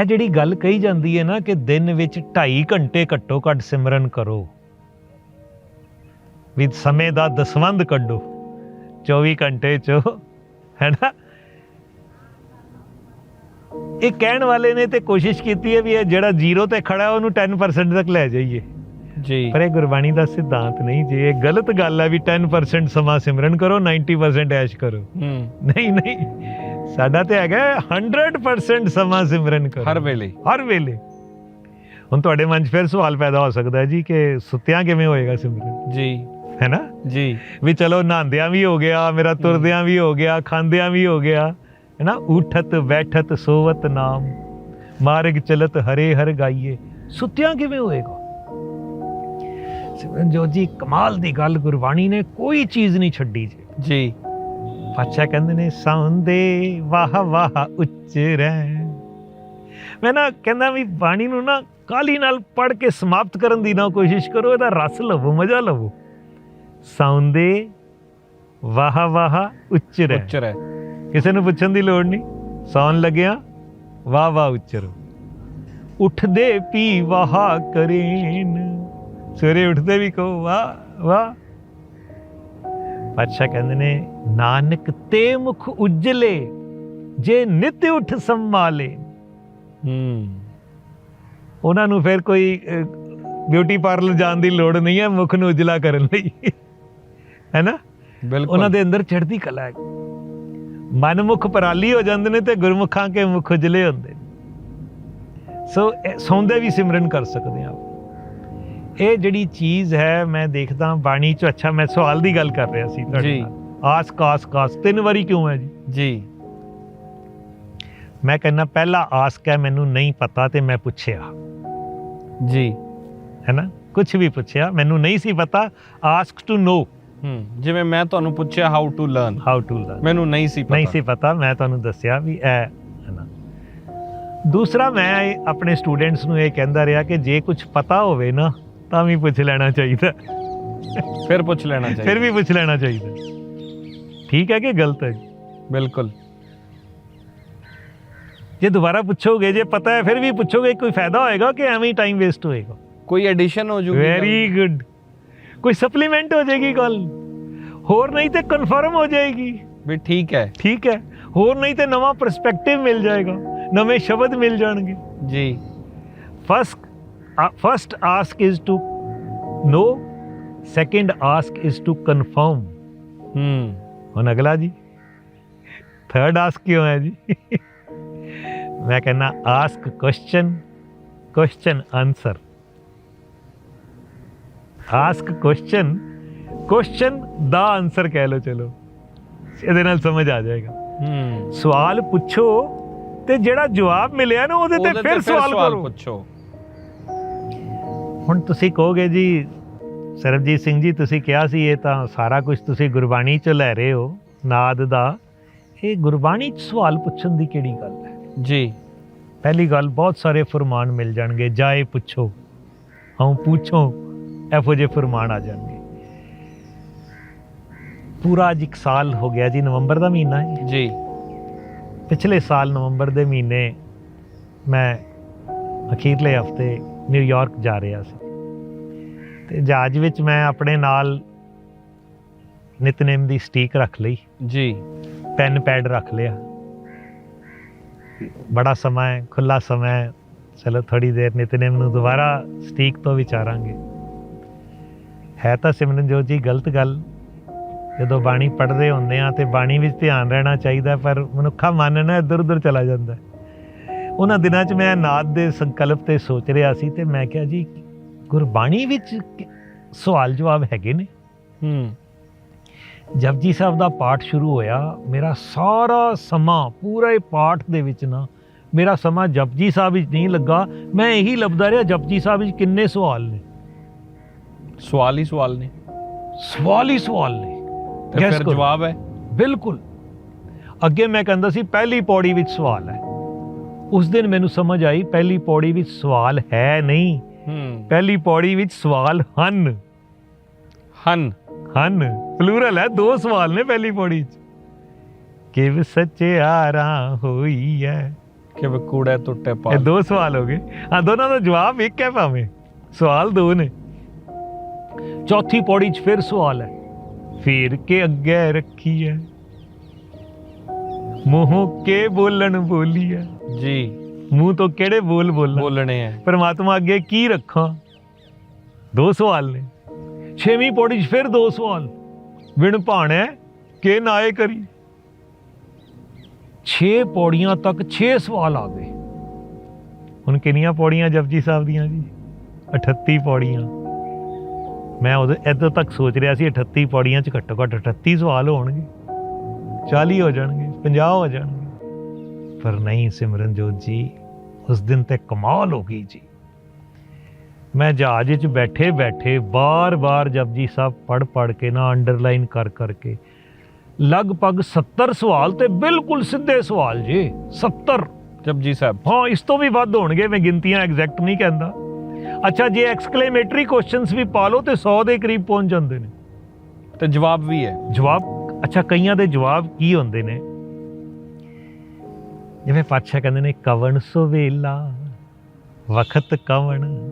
ਇਹ ਜਿਹੜੀ ਗੱਲ ਕਹੀ ਜਾਂਦੀ ਹੈ ਨਾ ਕਿ ਦਿਨ ਵਿੱਚ 2.5 ਘੰਟੇ ਘੱਟੋ ਘੱਟ ਸਿਮਰਨ ਕਰੋ। ਵੀ ਸਮੇਂ ਦਾ ਦਸਵੰਦ ਕੱਢੋ। 24 ਘੰਟੇ ਚ ਹੈਨਾ ਇਹ ਕਹਿਣ ਵਾਲੇ ਨੇ ਤੇ ਕੋਸ਼ਿਸ਼ ਕੀਤੀ ਹੈ ਵੀ ਇਹ ਜਿਹੜਾ ਜ਼ੀਰੋ ਤੇ ਖੜਾ ਉਹਨੂੰ 10% ਤੱਕ ਲੈ ਜਾਈਏ। ਜੀ। ਪਰ ਇਹ ਗੁਰਬਾਣੀ ਦਾ ਸਿਧਾਂਤ ਨਹੀਂ ਜੀ ਇਹ ਗਲਤ ਗੱਲ ਹੈ ਵੀ 10% ਸਮਾਂ ਸਿਮਰਨ ਕਰੋ 90% ਐਸ਼ ਕਰੋ। ਹੂੰ। ਨਹੀਂ ਨਹੀਂ। ਸਾਡਾ ਤੇ ਹੈਗਾ 100% ਸਮਾਂ ਸਿਮਰਨ ਕਰੋ ਹਰ ਵੇਲੇ। ਹਰ ਵੇਲੇ। ਹੁਣ ਤੁਹਾਡੇ ਮਨ 'ਚ ਫਿਰ ਸਵਾਲ ਪੈਦਾ ਹੋ ਸਕਦਾ ਜੀ ਕਿ ਸੁੱਤਿਆਂ ਕਿਵੇਂ ਹੋਏਗਾ ਸਿਮਰਨ? ਜੀ। ਹੈ ਨਾ ਜੀ। ਵੀ ਚਲੋ ਨਹਾਉਂਦਿਆਂ ਵੀ ਹੋ ਗਿਆ ਮੇਰਾ ਤੁਰਦਿਆਂ ਵੀ ਹੋ ਗਿਆ ਖਾਂਦਿਆਂ ਵੀ ਹੋ ਗਿਆ। ਹੈ ਨਾ ਉਠਤ ਬੈਠਤ ਸੋਵਤ ਨਾਮ। ਮਾਰਗ ਚਲਤ ਹਰੇ ਹਰ ਗਾਈਏ। ਸੁੱਤਿਆਂ ਕਿਵੇਂ ਹੋਏਗਾ? ਸਿਮਰਨ ਜੋਤ ਜੀ ਕਮਾਲ ਦੀ ਗੱਲ ਗੁਰਬਾਣੀ ਨੇ ਕੋਈ ਚੀਜ਼ ਨਹੀਂ ਛੱਡੀ ਜੀ। ਜੀ। ਪਾਤਸ਼ਾਹ ਕਹਿੰਦੇ ਨੇ ਸੌਂਦੇ ਵਾਹ ਵਾਹ ਉੱਚ ਰਹਿ। ਮੈਂ ਨਾ ਕਹਿੰਦਾ ਵੀ ਬਾਣੀ ਨੂੰ ਨਾ ਕਾਲੀ ਨਾਲ ਪੜ ਕੇ ਸਮਾਪਤ ਕਰਨ ਦੀ ਨਾ ਕੋਸ਼ਿਸ਼ ਕਰੋ ਇਹਦਾ ਰਸ ਲਵੋ ਮਜ਼ਾ ਲਵੋ। ਸੌਂਦੇ ਵਾਹ ਵਾਹ ਉੱਚਰ ਹੈ ਕਿਸੇ ਨੂੰ ਪੁੱਛਣ ਦੀ ਲੋੜ ਨਹੀਂ। ਸੌਣ ਲੱਗਿਆ ਵਾਹ ਵਾਹ ਉੱਚਰੋ ਉੱਠਦੇ ਪੀ ਵਾਹ ਕਰੇਨ। ਸਵੇਰੇ ਉੱਠਦੇ ਵੀ ਕਹੋ ਵਾਹ ਵਾਹ ਪਾਤਸ਼ਾਹ ਕਹਿੰਦੇ ਨੇ ਨਾਨਕ ਤੇ ਮੁਖ ਉਜਲੇ ਜੇ ਨਿਤ ਉਠ ਸੰਭਾਲੇ। ਹੂੰ। ਉਹਨਾਂ ਨੂੰ ਫਿਰ ਕੋਈ ਬਿਊਟੀ ਪਾਰਲਰ ਜਾਣ ਦੀ ਲੋੜ ਨਹੀਂ ਹੈ ਮੁਖ ਨੂੰ ਉਜਲਾ ਕਰਨ ਲਈ। ਹੈ ਨਾ ਬਿਲਕੁਲ। ਉਹਨਾਂ ਦੇ ਅੰਦਰ ਚੜ੍ਹਦੀ ਕਲਾ ਹੈ। ਮਨਮੁਖ ਪਰਾਲੀ ਹੋ ਜਾਂਦੇ ਨੇ ਤੇ ਗੁਰਮੁਖਾਂ ਕੇ ਮੁਖ ਉਜਲੇ ਹੁੰਦੇ ਸੋ ਸੌਂਦੇ ਵੀ ਸਿਮਰਨ ਕਰ ਸਕਦੇ ਆ ਇਹ ਜਿਹੜੀ ਚੀਜ਼ ਹੈ ਮੈਂ ਦੇਖਦਾ ਬਾਣੀ ਚ ਅੱਛਾ ਮੈਂ ਸਵਾਲ ਦੀ ਗੱਲ ਕਰ ਰਿਹਾ ਸੀ ਤੁਹਾਡੇ। ਨਾਲ। ਆਸ ਕਾਸ ਕਾਸ ਤਿੰਨ ਵਾਰੀ ਕਿਉਂ ਹੈ ਜੀ? ਜੀ। ਮੈਂ ਕਹਿੰਦਾ ਪਹਿਲਾ ਆਸਕ ਹੈ ਮੈਨੂੰ ਨਹੀਂ ਪਤਾ ਤੇ ਮੈਂ ਪੁੱਛਿਆ। ਜੀ। ਹੈ ਨਾ? ਕੁਝ ਵੀ ਪੁੱਛਿਆ ਮੈਨੂੰ ਨਹੀਂ ਸੀ ਪਤਾ। ਆਸਕ ਟੂ ਨੋ ਹੂੰ ਜਿਵੇਂ ਮੈਂ ਤੁਹਾਨੂੰ ਪੁੱਛਿਆ how to learn how to learn ਮੈਨੂੰ ਨਹੀਂ ਸੀ ਪਤਾ। ਨਹੀਂ ਸੀ ਪਤਾ ਮੈਂ ਤੁਹਾਨੂੰ ਦੱਸਿਆ ਵੀ ਇਹ ਹੈ ਨਾ? ਦੂਸਰਾ ਮੈਂ ਆਪਣੇ ਸਟੂਡੈਂਟਸ ਨੂੰ ਇਹ ਕਹਿੰਦਾ ਰਿਹਾ ਕਿ ਜੇ ਕੁਝ ਪਤਾ ਹੋਵੇ ਨਾ ਤਾਂ ਵੀ ਪੁੱਛ ਲੈਣਾ ਚਾਹੀਦਾ। ਫਿਰ ਪੁੱਛ ਲੈਣਾ ਚਾਹੀਦਾ। ਫਿਰ ਵੀ ਪੁੱਛ ਲੈਣਾ ਚਾਹੀਦਾ। ਠੀਕ ਹੈ ਕਿ ਗਲਤ ਹੈ? ਬਿਲਕੁਲ। ਜੇ ਦੁਬਾਰਾ ਪੁੱਛੋਗੇ ਜੇ ਪਤਾ ਹੈ ਫਿਰ ਵੀ ਪੁੱਛੋਗੇ ਕੋਈ ਫਾਇਦਾ ਹੋਏਗਾ ਕਿ ਐਵੇਂ ਹੀ ਟਾਈਮ ਵੇਸਟ ਹੋਏਗਾ? ਕੋਈ ਐਡੀਸ਼ਨ ਹੋ ਜੂਗੀ ਵੈਰੀ ਗੁੱਡ ਕੋਈ ਸਪਲੀਮੈਂਟ ਹੋ ਜਾਏਗੀ ਗੱਲ ਹੋਰ ਨਹੀਂ ਤੇ ਕਨਫਰਮ ਹੋ ਜਾਏਗੀ। ਵੀ ਠੀਕ ਹੈ। ਠੀਕ ਹੈ। ਹੋਰ ਨਹੀਂ ਤੇ ਨਵਾਂ ਪਰਸਪੈਕਟਿਵ ਮਿਲ ਜਾਏਗਾ। ਨਵੇਂ ਸ਼ਬਦ ਮਿਲ ਜਾਣਗੇ। ਜੀ। First uh, first ask is to know second ask is to confirm. ਹੂੰ ਹੁਣ ਅਗਲਾ ਜੀ। ਥਰਡ ਆਸਕ ਕਿਉਂ ਹੈ ਜੀ? ਮੈਂ ਕਹਿੰਦਾ ask question question answer ask question question ਦਾ ਆਨਸਰ ਕਹਿ ਲਓ ਚਲੋ। ਇਹਦੇ ਨਾਲ ਸਮਝ ਆ ਜਾਏਗਾ। ਹੂੰ ਸਵਾਲ ਪੁੱਛੋ ਤੇ ਜਿਹੜਾ ਜਵਾਬ ਮਿਲਿਆ ਨਾ ਉਹਦੇ ਤੇ ਫਿਰ ਸਵਾਲ ਕਰੋ। ਪੁੱਛੋ। ਹੁਣ ਤੁਸੀਂ ਕਹੋਗੇ ਜੀ ਸਰਬਜੀਤ ਸਿੰਘ ਜੀ ਤੁਸੀਂ ਕਿਹਾ ਸੀ ਇਹ ਤਾਂ ਸਾਰਾ ਕੁਝ ਤੁਸੀਂ ਗੁਰਬਾਣੀ ਚ ਲੈ ਰਹੇ ਹੋ ਨਾਦ ਦਾ। ਇਹ ਗੁਰਬਾਣੀ ਚ ਸਵਾਲ ਪੁੱਛਣ ਦੀ ਕਿਹੜੀ ਗੱਲ ਹੈ? ਜੀ। ਪਹਿਲੀ ਗੱਲ ਬਹੁਤ ਸਾਰੇ ਫਰਮਾਨ ਮਿਲ ਜਾਣਗੇ ਜਾਏ ਪੁੱਛੋ ਹਉ ਪੁੱਛੋ ਇਹੋ ਜਿਹੇ ਫਰਮਾਨ ਆ ਜਾਣਗੇ। ਪੂਰਾ ਅੱਜ ਇੱਕ ਸਾਲ ਹੋ ਗਿਆ ਜੀ ਨਵੰਬਰ ਦਾ ਮਹੀਨਾ ਹੈ। ਜੀ। ਪਿਛਲੇ ਸਾਲ ਨਵੰਬਰ ਦੇ ਮਹੀਨੇ ਮੈਂ ਅਖੀਰਲੇ ਹਫ਼ਤੇ ਨਿਊਯਾਰਕ ਜਾ ਰਿਹਾ ਸੀ। ਤੇ ਜਹਾਜ਼ ਵਿੱਚ ਮੈਂ ਆਪਣੇ ਨਾਲ ਨਿਤਨੇਮ ਦੀ ਸਟੀਕ ਰੱਖ ਲਈ। ਜੀ। ਪੈਨ ਪੈਡ ਰੱਖ ਲਿਆ। ਬੜਾ ਸਮਾਂ ਹੈ ਖੁੱਲਾ ਸਮਾਂ ਹੈ। ਚਲੋ ਥੋੜੀ ਦੇਰ ਨਿਤਨੇਮ ਨੂੰ ਦੁਬਾਰਾ ਸਟੀਕ ਤੋਂ ਵਿਚਾਰਾਂਗੇ ਹੈ ਤਾਂ ਸਿਮਰਨਜੋਤ ਜੀ ਗਲਤ ਗੱਲ। ਜਦੋਂ ਬਾਣੀ ਪੜ੍ਹਦੇ ਹੁੰਦੇ ਆ ਤੇ ਬਾਣੀ ਵਿੱਚ ਧਿਆਨ ਰਹਿਣਾ ਚਾਹੀਦਾ ਪਰ ਮਨੁੱਖਾ ਮਨ ਨਾ ਇੱਧਰ ਉੱਧਰ ਚਲਾ ਜਾਂਦਾ ਹੈ। ਉਹਨਾਂ ਦਿਨਾਂ 'ਚ ਮੈਂ ਨਾਦ ਦੇ ਸੰਕਲਪ ਤੇ ਸੋਚ ਰਿਹਾ ਸੀ ਤੇ ਮੈਂ ਕਿਹਾ ਜੀ ਗੁਰਬਾਣੀ ਵਿੱਚ ਸਵਾਲ ਜਵਾਬ ਹੈਗੇ ਨੇ। ਹੂੰ। ਜਪਜੀ ਸਾਹਿਬ ਦਾ ਪਾਠ ਸ਼ੁਰੂ ਹੋਇਆ ਮੇਰਾ ਸਾਰਾ ਸਮਾਂ ਪੂਰੇ ਪਾਠ ਦੇ ਵਿੱਚ ਨਾ ਮੇਰਾ ਸਮਾਂ ਜਪਜੀ ਸਾਹਿਬ ਵਿੱਚ ਨਹੀਂ ਲੱਗਾ। ਮੈਂ ਇਹੀ ਲੱਭਦਾ ਰਿਹਾ ਜਪਜੀ ਸਾਹਿਬ ਵਿੱਚ ਕਿੰਨੇ ਸਵਾਲ ਨੇ। ਸਵਾਲ ਹੀ ਸਵਾਲ ਨੇ। ਸਵਾਲ ਹੀ ਸਵਾਲ ਨੇ। ਤੇ ਫਿਰ। ਜਵਾਬ ਹੈ। ਬਿਲਕੁਲ। ਅੱਗੇ ਮੈਂ ਕਹਿੰਦਾ ਸੀ ਪਹਿਲੀ ਪੌੜੀ ਵਿੱਚ ਸਵਾਲ ਹੈ। ਉਸ ਦਿਨ ਮੈਨੂੰ ਸਮਝ ਆਈ ਪਹਿਲੀ ਪੌੜੀ ਵਿੱਚ ਸਵਾਲ ਹੈ ਨਹੀਂ। ਹੂੰ। ਪਹਿਲੀ ਪੌੜੀ ਵਿੱਚ ਸਵਾਲ ਹਨ। ਹਨ। ਹਨ। ਪਲੂਰਲ ਹੈ ਦੋ ਸਵਾਲ ਨੇ ਪਹਿਲੀ ਪੌੜੀ 'ਚ। ਕਿਵ ਸੱਚਿਆਰਾ ਹੋਈ ਹੈ ਕਿ ਵੇ ਕੂੜੇ ਟੁੱਟੇ ਇਹ ਪਾਲ ਦੋ ਸਵਾਲ ਹੋ ਗਏ। ਹਾਂ ਦੋਨਾਂ ਦਾ ਜਵਾਬ ਇੱਕ ਹੈ ਭਾਵੇਂ। ਸਵਾਲ ਦੋ ਨੇ। ਚੌਥੀ ਪੌੜੀ 'ਚ ਫਿਰ ਸਵਾਲ ਹੈ। ਫੇਰ ਕੇ ਅੱਗੇ ਰੱਖੀ ਹੈ ਮੂੰਹ ਕੇ ਬੋਲਣ ਬੋਲੀ ਹੈ ਜੀ। ਮੂੰਹ ਤੋਂ ਕਿਹੜੇ ਬੋਲ ਬੋਲਾਂ ਬੋਲਣੇ ਹੈ ਪਰਮਾਤਮਾ ਅੱਗੇ ਕੀ ਰੱਖਾਂ? ਦੋ ਸਵਾਲ ਨੇ। ਛੇਵੀਂ ਪੌੜੀ 'ਚ ਫਿਰ ਦੋ ਸਵਾਲ। ਵਿਣ ਭਾਣੈ ਕਿ ਨਾਏ ਕਰੀ। 6 ਪੌੜੀਆਂ ਤੱਕ 6 ਸਵਾਲ ਆ ਗਏ। ਹੁਣ ਕਿੰਨੀਆਂ ਪੌੜੀਆਂ ਜਪਜੀ ਸਾਹਿਬ ਦੀਆਂ ਜੀ? 38 ਪੌੜੀਆਂ। ਮੈਂ ਉਦੋਂ ਇੱਦੋਂ ਤੱਕ ਸੋਚ ਰਿਹਾ ਸੀ 38 ਪੌੜੀਆਂ 'ਚ ਘੱਟੋ ਘੱਟ 38 ਸਵਾਲ ਹੋਣਗੇ। 40 ਹੋ ਜਾਣਗੇ। 50 ਹੋ ਜਾਣਗੇ ਪਰ ਨਹੀਂ ਸਿਮਰਨਜੋਤ ਜੀ ਉਸ ਦਿਨ ਤੇ ਕਮਾਲ ਹੋ ਗਈ ਜੀ। ਮੈਂ ਜਹਾਜ਼ 'ਚ ਬੈਠੇ ਬੈਠੇ ਬਾਰ-ਬਾਰ ਜਪਜੀ ਸਾਹਿਬ ਪੜ ਪੜ ਕੇ ਨਾ ਅੰਡਰਲਾਈਨ ਕਰ ਕਰਕੇ ਲਗਭਗ 70 ਸਵਾਲ ਤੇ ਬਿਲਕੁਲ ਸਿੱਧੇ ਸਵਾਲ ਜੀ 70 ਜਪਜੀ ਸਾਹਿਬ। ਹਾਂ ਇਸ ਤੋਂ ਵੀ ਵੱਧ ਹੋਣਗੇ ਮੈਂ ਗਿਣਤੀਆਂ ਐਗਜ਼ੈਕਟ ਨਹੀਂ ਕਹਿੰਦਾ। ਅੱਛਾ ਜੇ ਐਕਸਕਲੇਮੇਟਰੀ ਕੁਐਸਚਨਸ ਵੀ ਪਾ ਲਓ ਤੇ 100 ਦੇ ਕਰੀਬ ਪਹੁੰਚ ਜਾਂਦੇ ਨੇ। ਤੇ ਜਵਾਬ ਵੀ ਹੈ। ਜਵਾਬ ਅੱਛਾ ਕਈਆਂ ਦੇ ਜਵਾਬ ਕੀ ਹੁੰਦੇ ਨੇ? ਜਿਵੇਂ ਪਾਤਸ਼ਾਹ ਕਹਿੰਦੇ ਨੇ ਕਵਣ ਸੁਵੇਲਾ ਵਖਤ ਕਵਣ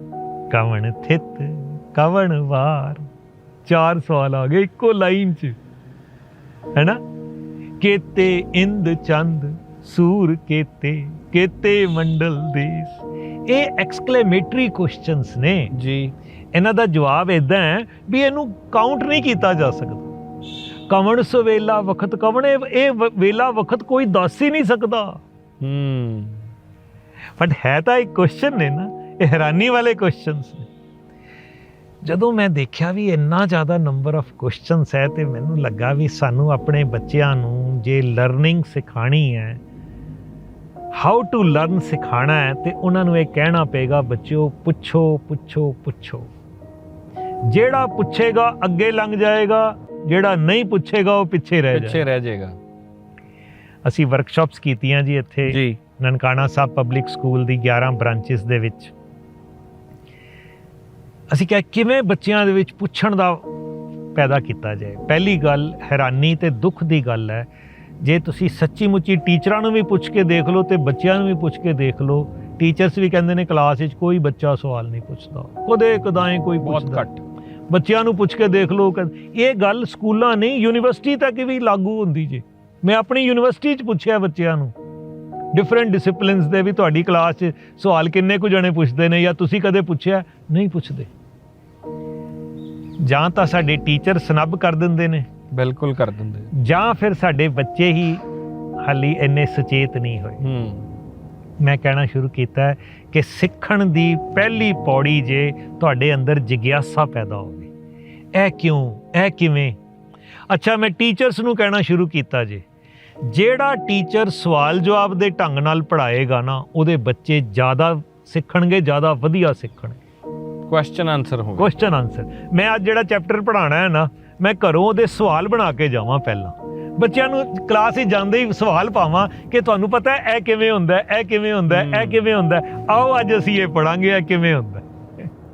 ਕਵਣ ਥਿਤ ਕਵਣ ਵਾਰ। ਚਾਰ ਸਵਾਲ ਆ ਗਏ ਇੱਕੋ ਲਾਈਨ 'ਚ। ਹੈਨਾ? ਕੇਤੇ ਇੰਦ ਚੰਦ ਸੂਰ ਕੇਤੇ ਕੇਤੇ ਮੰਡਲ ਦੇਸ। ਇਹ ਐਕਸਕਲੇਮੇਟਰੀ ਕੁਐਸਚਨਸ ਨੇ। ਜੀ। ਇਹਨਾਂ ਦਾ ਜਵਾਬ ਇਦਾਂ ਹੈ ਵੀ ਇਹਨੂੰ ਕਾਊਂਟ ਨਹੀਂ ਕੀਤਾ ਜਾ ਸਕਦਾ। ਕਵਣ ਸਵੇਲਾ ਵਖਤ ਕਵਣ ਇਹ ਵੇਲਾ ਵਖਤ ਕੋਈ ਦੱਸ ਹੀ ਨਹੀਂ ਸਕਦਾ। ਹੂੰ। ਬਟ ਹੈ ਤਾਂ ਇੱਕ ਕੁਐਸਚਨ ਨੇ ਨਾ ਇਹ ਹੈਰਾਨੀ ਵਾਲੇ ਕੁਐਸਚਨਸ ਨੇ। ਜਦੋਂ ਮੈਂ ਦੇਖਿਆ ਵੀ ਇੰਨਾ ਜ਼ਿਆਦਾ ਨੰਬਰ ਆਫ ਕੁਐਸਚਨਸ ਹੈ ਤੇ ਮੈਨੂੰ ਲੱਗਾ ਵੀ ਸਾਨੂੰ ਆਪਣੇ ਬੱਚਿਆਂ ਨੂੰ ਜੇ ਲਰਨਿੰਗ ਸਿਖਾਣੀ ਹੈ ਹਾਊ ਟੂ ਲਰਨ ਸਿਖਾਣਾ ਹੈ ਤੇ ਉਹਨਾਂ ਨੂੰ ਇਹ ਕਹਿਣਾ ਪਏਗਾ ਬੱਚਿਓ ਪੁੱਛੋ ਪੁੱਛੋ ਪੁੱਛੋ। ਜਿਹੜਾ ਪੁੱਛੇਗਾ ਅੱਗੇ ਲੰਘ ਜਾਏਗਾ ਜਿਹੜਾ ਨਹੀਂ ਪੁੱਛੇਗਾ ਉਹ ਪਿੱਛੇ ਰਹਿ ਪਿੱਛੇ ਜਾਏਗਾ। ਰਹਿ ਜਾਏਗਾ। ਅਸੀਂ ਵਰਕਸ਼ਾਪਸ ਕੀਤੀਆਂ ਜੀ ਇੱਥੇ ਜੀ। ਨਨਕਾਣਾ ਸਾਹਿਬ ਪਬਲਿਕ ਸਕੂਲ ਦੀ 11 ਬ੍ਰਾਂਚਸ ਦੇ ਵਿੱਚ। ਅਸੀਂ ਕਿਹਾ ਕਿਵੇਂ ਬੱਚਿਆਂ ਦੇ ਵਿੱਚ ਪੁੱਛਣ ਦਾ ਪੈਦਾ ਕੀਤਾ ਜਾਏ? ਪਹਿਲੀ ਗੱਲ ਹੈਰਾਨੀ ਤੇ ਦੁੱਖ ਦੀ ਗੱਲ ਹੈ ਜੇ ਤੁਸੀਂ ਸੱਚੀ ਮੁੱਚੀ ਟੀਚਰਾਂ ਨੂੰ ਵੀ ਪੁੱਛ ਕੇ ਦੇਖ ਲਓ ਤੇ ਬੱਚਿਆਂ ਨੂੰ ਵੀ ਪੁੱਛ ਕੇ ਦੇਖ ਲਓ ਟੀਚਰਸ ਵੀ ਕਹਿੰਦੇ ਨੇ ਕਲਾਸ ਵਿੱਚ ਕੋਈ ਬੱਚਾ ਸਵਾਲ ਨਹੀਂ ਪੁੱਛਦਾ ਕਦੇ ਕਦਾਏ ਕੋਈ ਬਹੁਤ ਘੱਟ। ਬੱਚਿਆਂ ਨੂੰ ਪੁੱਛ ਕੇ ਦੇਖ ਲਓ ਇਹ ਗੱਲ ਸਕੂਲਾਂ ਨਹੀਂ ਯੂਨੀਵਰਸਿਟੀ ਤੱਕ ਵੀ ਲਾਗੂ ਹੁੰਦੀ ਜੇ। ਮੈਂ ਆਪਣੀ ਯੂਨੀਵਰਸਿਟੀ 'ਚ ਪੁੱਛਿਆ ਬੱਚਿਆਂ ਨੂੰ। ਡਿਫਰੈਂਟ ਡਿਸਪਲਿਨਸ ਦੇ ਵੀ ਤੁਹਾਡੀ ਕਲਾਸ 'ਚ ਸਵਾਲ ਕਿੰਨੇ ਕੁ ਜਣੇ ਪੁੱਛਦੇ ਨੇ ਜਾਂ ਤੁਸੀਂ ਕਦੇ ਪੁੱਛਿਆ? ਨਹੀਂ ਪੁੱਛਦੇ। ਜਾਂ ਤਾਂ ਸਾਡੇ ਟੀਚਰ ਸਨੱਬ ਕਰ ਦਿੰਦੇ ਨੇ। ਬਿਲਕੁਲ ਕਰ ਦਿੰਦੇ। ਜਾਂ ਫਿਰ ਸਾਡੇ ਬੱਚੇ ਹੀ ਹਾਲੀ ਇੰਨੇ ਸੁਚੇਤ ਨਹੀਂ ਹੋਏ। ਹੂੰ। ਮੈਂ ਕਹਿਣਾ ਸ਼ੁਰੂ ਕੀਤਾ ਕਿ ਸਿੱਖਣ ਦੀ ਪਹਿਲੀ ਪੌੜੀ ਜੇ ਤੁਹਾਡੇ ਅੰਦਰ ਜਿਗਿਆਸਾ ਪੈਦਾ ਹੋਵੇ। ਇਹ ਕਿਉਂ? ਇਹ ਕਿਵੇਂ? ਅੱਛਾ ਮੈਂ ਟੀਚਰਸ ਨੂੰ ਕਹਿਣਾ ਸ਼ੁਰੂ ਕੀਤਾ ਜੇ। ਜਿਹੜਾ ਟੀਚਰ ਸਵਾਲ ਜਵਾਬ ਦੇ ਢੰਗ ਨਾਲ ਪੜ੍ਹਾਏਗਾ ਨਾ ਉਹਦੇ ਬੱਚੇ ਜ਼ਿਆਦਾ ਸਿੱਖਣਗੇ ਜ਼ਿਆਦਾ ਵਧੀਆ ਸਿੱਖਣਗੇ ਕੁਐਸਚਨ ਆਨਸਰ ਹੋਵੇ ਕੁਐਸਚਨ ਆਨਸਰ ਮੈਂ ਅੱਜ ਜਿਹੜਾ ਚੈਪਟਰ ਪੜ੍ਹਾਉਣਾ ਹੈ ਨਾ ਮੈਂ ਘਰੋਂ ਉਹਦੇ ਸਵਾਲ ਬਣਾ ਕੇ ਜਾਵਾਂ ਪਹਿਲਾਂ ਬੱਚਿਆਂ ਨੂੰ ਕਲਾਸ 'ਚ ਜਾਂਦੇ ਹੀ ਸਵਾਲ ਪਾਵਾਂ ਕਿ ਤੁਹਾਨੂੰ ਪਤਾ ਹੈ ਇਹ ਕਿਵੇਂ ਹੁੰਦਾ ਹੈ, ਇਹ ਕਿਵੇਂ ਹੁੰਦਾ ਹੈ, ਇਹ। ਕਿਵੇਂ ਹੁੰਦਾ ਹੈ। ਆਓ ਅੱਜ ਅਸੀਂ ਇਹ ਪੜਾਂਗੇ ਇਹ ਕਿਵੇਂ ਹੁੰਦਾ